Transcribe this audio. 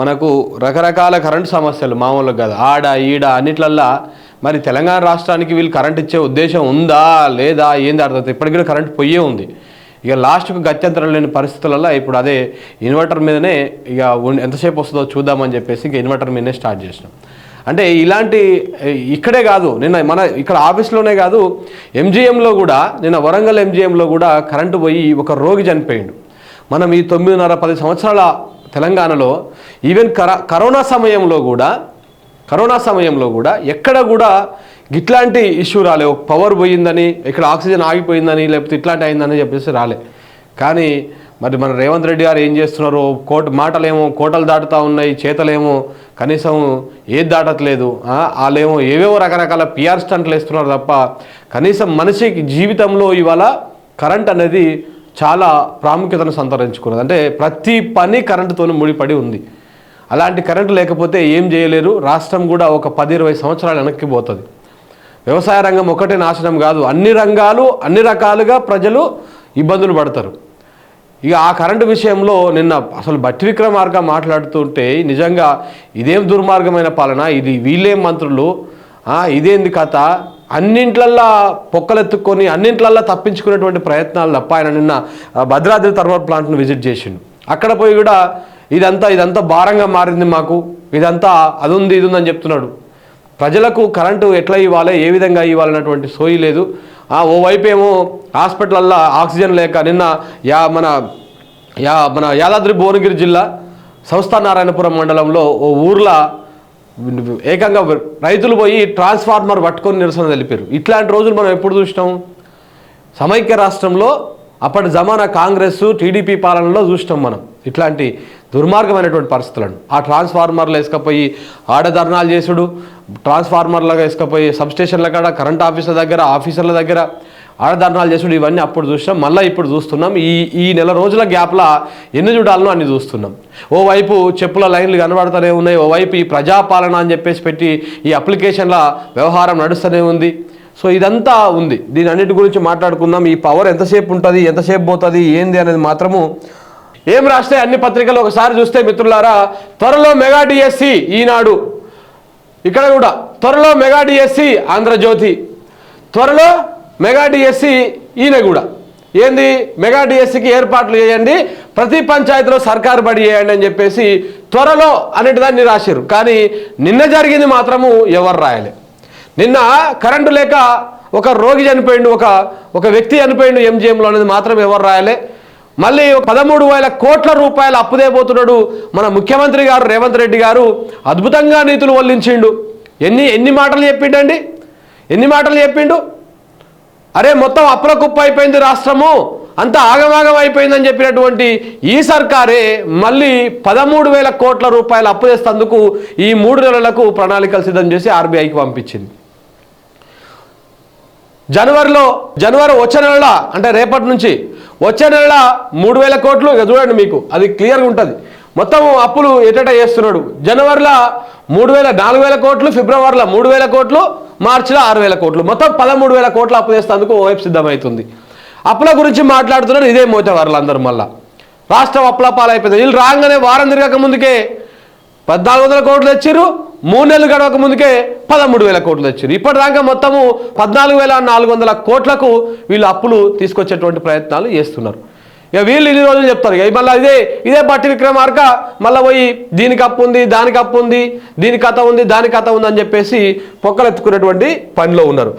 మనకు రకరకాల కరెంటు సమస్యలు మామూలుగా కాదు. ఆడ ఈడ అన్నిట్లల్లా మరి తెలంగాణ రాష్ట్రానికి వీళ్ళు కరెంట్ ఇచ్చే ఉద్దేశం ఉందా లేదా ఏంది అర్థం ఇప్పటికీ కూడా కరెంట్ పొయ్యే ఉంది. ఇక లాస్ట్కు గత్యంతరం లేని పరిస్థితులలో ఇప్పుడు అదే ఇన్వర్టర్ మీదనే ఇక ఎంతసేపు వస్తుందో చూద్దామని చెప్పేసి ఇక ఇన్వర్టర్ మీదనే స్టార్ట్ చేసినాం. అంటే ఇలాంటి ఇక్కడే కాదు నిన్న మన ఇక్కడ ఆఫీస్లోనే కాదు ఎంజిఎంలో కూడా నిన్న వరంగల్ ఎంజిఎంలో కూడా కరెంటు పోయి ఒక రోగి చనిపోయిండు. మనం ఈ తొమ్మిదిన్నర పది సంవత్సరాల తెలంగాణలో ఈవెన్ కర కరోనా సమయంలో కూడా కరోనా సమయంలో కూడా ఎక్కడ కూడా ఇట్లాంటి ఇష్యూ రాలే. ఒక పవర్ పోయిందని ఇక్కడ ఆక్సిజన్ ఆగిపోయిందని లేకపోతే ఇట్లాంటి అయిందని చెప్పేసి రాలే. కానీ మరి మన రేవంత్ రెడ్డి గారు ఏం చేస్తున్నారు కోట మాటలేమో కోటలు దాటుతూ ఉన్నాయి చేతలేమో కనీసం ఏది దాటట్లేదు వాళ్ళేమో ఏవేవో రకరకాల పిఆర్ స్టంట్లు వేస్తున్నారు తప్ప కనీసం మనిషికి జీవితంలో ఇవాళ కరెంట్ అనేది చాలా ప్రాముఖ్యతను సంతరించుకున్నది. అంటే ప్రతి పని కరెంటుతో ముడిపడి ఉంది. అలాంటి కరెంటు లేకపోతే ఏం చేయలేరు. రాష్ట్రం కూడా ఒక పది ఇరవై సంవత్సరాలు వెనక్కి పోతుంది. వ్యవసాయ రంగం ఒకటే నాశనం కాదు. అన్ని రంగాలు అన్ని రకాలుగా ప్రజలు ఇబ్బందులు పడతారు. ఇక ఆ కరెంటు విషయంలో నిన్న అసలు బట్టి విక్రమార్క మాట్లాడుతుంటే నిజంగా ఇదేం దుర్మార్గమైన పాలన? ఇది వీళ్ళేం మంత్రులు. ఇదేంది కథ? అన్నింట్లల్లా పొక్కలెత్తుకొని అన్నింట్లల్లా తప్పించుకునేటువంటి ప్రయత్నాలు తప్ప ఆయన నిన్న భద్రాద్రి థర్మల్ ప్లాంట్ను విజిట్ చేసిండు. అక్కడ పోయి కూడా ఇదంతా ఇదంతా భారంగా మారింది మాకు. ఇదంతా అది ఉంది ఇది ఉందని చెప్తున్నాడు. ప్రజలకు కరెంటు ఎట్లా ఇవ్వాలి ఏ విధంగా ఇవ్వాలన్నటువంటి సోయి లేదు. ఓవైపు ఏమో హాస్పిటల్లో ఆక్సిజన్ లేక నిన్న యా మన యా మన యాదాద్రి భువనగిరి జిల్లా సంస్థ నారాయణపురం మండలంలో ఓ ఊర్లో ఏకంగా రైతులు పోయి ట్రాన్స్ఫార్మర్ పట్టుకొని నిరసన తెలిపారు. ఇట్లాంటి రోజులు మనం ఎప్పుడు చూసినాం? సమైక్య రాష్ట్రంలో అప్పటి జమానా కాంగ్రెస్ టీడీపీ పాలనలో చూసినాం మనం. ఇట్లాంటి దుర్మార్గమైనటువంటి పరిస్థితులను. ఆ ట్రాన్స్ఫార్మర్లు వేసుకపోయి ఆడ ధర్నాలు చేసుడు ట్రాన్స్ఫార్మర్లుగా వేసుకపోయి సబ్స్టేషన్ల కాడ కరెంట్ ఆఫీసుల దగ్గర ఆఫీసర్ల దగ్గర ఆడ ధర్నాలు చేసుడు ఇవన్నీ అప్పుడు చూసినాం. మళ్ళీ ఇప్పుడు చూస్తున్నాం. ఈ ఈ నెల రోజుల గ్యాప్లో ఎన్ని చూడాలనో అన్ని చూస్తున్నాం. ఓవైపు చెప్పుల లైన్లు కనబడుతూనే ఉన్నాయి. ఓవైపు ఈ ప్రజాపాలన అని చెప్పేసి పెట్టి ఈ అప్లికేషన్ల వ్యవహారం నడుస్తూనే ఉంది. సో ఇదంతా ఉంది. దీని అన్నిటి గురించి మాట్లాడుకుందాం. ఈ పవర్ ఎంతసేపు ఉంటుంది? ఎంతసేపు పోతుంది? ఏంది అనేది మాత్రము ఏం రాస్తే అన్ని పత్రికలు? ఒకసారి చూస్తే మిత్రులారా త్వరలో మెగా డిఎస్సి ఈనాడు. ఇక్కడ కూడా త్వరలో మెగా డిఎస్సి ఆంధ్రజ్యోతి. త్వరలో మెగా డిఎస్సి ఈయన కూడా. ఏంది? మెగా డిఎస్సికి ఏర్పాట్లు చేయండి ప్రతి పంచాయతీలో సర్కారు బడి చేయండి అని చెప్పేసి త్వరలో అనేటిదాన్ని రాశారు. కానీ నిన్న జరిగింది మాత్రము ఎవరు రాయలే. నిన్న కరెంటు లేక ఒక రోగి చనిపోయిండు ఒక ఒక వ్యక్తి చనిపోయిండు ఎంజిఎంలో అనేది మాత్రం ఎవరు రాయలే. మళ్ళీ పదమూడు వేల కోట్ల రూపాయలు అప్పుదేపోతున్నాడు మన ముఖ్యమంత్రి గారు రేవంత్ రెడ్డి గారు. అద్భుతంగా నీతులు వల్లించిండు. ఎన్ని ఎన్ని మాటలు చెప్పిండండి? ఎన్ని మాటలు చెప్పిండు? అరే మొత్తం అప్పుల అయిపోయింది రాష్ట్రము. అంత ఆగమాగం అయిపోయిందని చెప్పినటువంటి ఈ సర్కారే మళ్ళీ పదమూడు వేల కోట్ల రూపాయలు అప్పు చేసేందుకు ఈ మూడు నెలలకు ప్రణాళికలు సిద్ధం చేసి ఆర్బీఐకి పంపించింది. జనవరిలో జనవరి వచ్చే నెల అంటే రేపటి నుంచి వచ్చే నెల మూడు వేల కోట్లు ఇక చూడండి మీకు అది క్లియర్గా ఉంటుంది. మొత్తం అప్పులు ఎటట చేస్తున్నాడు. జనవరిలో మూడు వేల నాలుగు వేల కోట్లు ఫిబ్రవరిలో మూడు వేల కోట్లు మార్చిలో ఆరు వేల కోట్లు. మొత్తం పదమూడు వేల కోట్లు అప్పు చేస్తేందుకు ఓవైపు సిద్ధమవుతుంది అప్పుల గురించి మాట్లాడుతున్నారు ఇదే మోతేవారులు అందరూ మళ్ళా. రాష్ట్రం అప్పుల పాలైపోయింది. వీళ్ళు రాగానే వారం తిరగక ముందుకే పద్నాలుగు వందల కోట్లు తెచ్చిర్రు. మూడు నెలలు గడవక ముందుకే పదమూడు వేల కోట్లు తెచ్చారు ఇప్పటిదాకా మొత్తము పద్నాలుగు వేల నాలుగు వందల కోట్లకు వీళ్ళు అప్పులు తీసుకొచ్చేటువంటి ప్రయత్నాలు చేస్తున్నారు. ఇక వీళ్ళు ఇన్ని రోజులు చెప్తారు. ఇక మళ్ళీ ఇదే ఇదే బట్టి విక్రమార్క మళ్ళీ పోయి దీనికి అప్పు ఉంది దానికి అప్పు ఉంది దీని కథ ఉంది దాని కథ ఉంది అని చెప్పేసి పొక్కలెత్తుకునేటువంటి పనిలో ఉన్నారు.